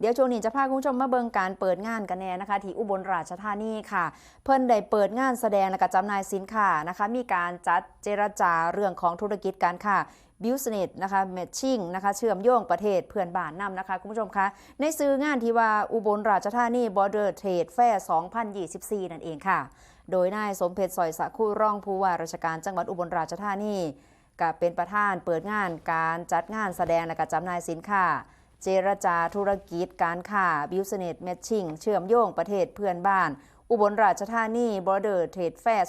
เดี๋ยวช่วงนี้จะพาคุณผู้ชมมาเบิงการเปิดงานกันแน่นะคะ ที่อุบลราชธานีค่ะ เพิ่นได้เปิดงานแสดงและก็จำหน่ายสินค้านะคะ มีการจัดเจรจาเรื่องของธุรกิจการค้าบิวสเนสนะคะแมทชิ่งนะคะเชื่อมโยงประเทศเพื่อนบ้านนำนะคะ คุณผู้ชมคะในซื้องานที่ว่าอุบลราชธานี Border Trade Fair 2024 นั่นเองค่ะ โดยนายสมเพชรสอยสะคู่ร่องผู้ว่าราชการจังหวัดอุบลราชธานีก็เป็นประธานเปิดงานการจัดงานแสดงและก็จำหน่ายสินค้า เจรจาธุรกิจการค้าบิวสเนสแมทชิ่งเชื่อมโยงประเทศเพื่อนบ้าน อุบลราชธานี Border Trade Fair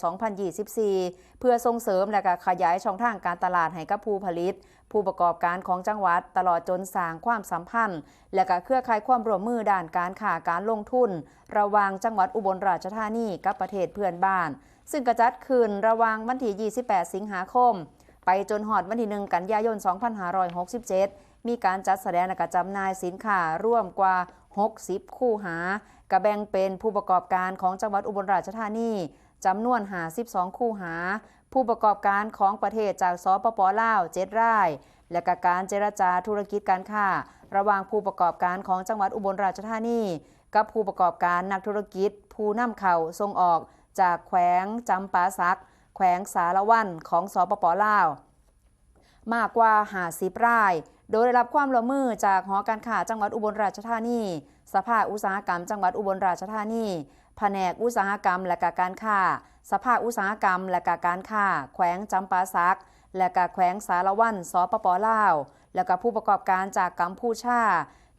2024 เพื่อส่งเสริมและก็ขยายช่องทางการตลาดให้กับผู้ผลิต ผู้ประกอบการของจังหวัดตลอดจนสร้างความสัมพันธ์ และก็เครือข่ายความร่วมมือด้านการค้าการลงทุน ระหว่างจังหวัดอุบลราชธานีกับประเทศเพื่อนบ้าน ซึ่งกระจัดขึ้นระหว่างวันที่ 28 สิงหาคม ไปจนหอดวันที่ 1 กันยายน 2567 มีการจัดแสดงและก็จำหน่ายสินค้าร่วมกว่า 60 คู่หากระแบ่งเป็นผู้ประกอบการของจังหวัดอุบลราชธานีจำนวน52คู่หา ผู้ประกอบการของประเทศจากสปปลาว7ราย และกการเจรจาธุรกิจการค้า ระหว่างผู้ประกอบการของจังหวัดอุบลราชธานี กับผู้ประกอบการนักธุรกิจ ผู้นำเข้าส่งออก จากแขวงจำปาสัก แขวงสารวันของสปปลาว มากกว่า50ราย โดยได้รับความร่วมมือจากหอการค้าจังหวัดอุบลราชธานี สภาอุตสาหกรรม จังหวัดอุบลราชธานี แผนกอุตสาหกรรมและกการค้า สภาอุตสาหกรรมและกการค้า แขวงจำปาสัก และกแขวงสารวันสปปลาว และก็ผู้ประกอบการจากกัมพูชา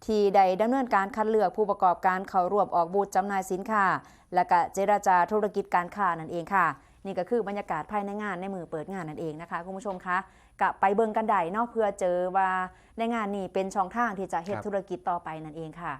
ที่ได้ดำเนินการคัดเลือกผู้ประกอบการเข้าร่วมออกบูธจำหน่ายสินค้า และก็เจรจาธุรกิจการค้านั่นเองค่ะ นี่ก็คือบรรยากาศภายในงานในมือเปิดงานนั่นเองนะคะคุณผู้ชมคะกะไปเบิ่งกันได้เนาะเพื่อเจอว่าในงานนี้เป็นช่องทางที่จะเฮ็ดครับธุรกิจต่อไปนั่นเองค่ะ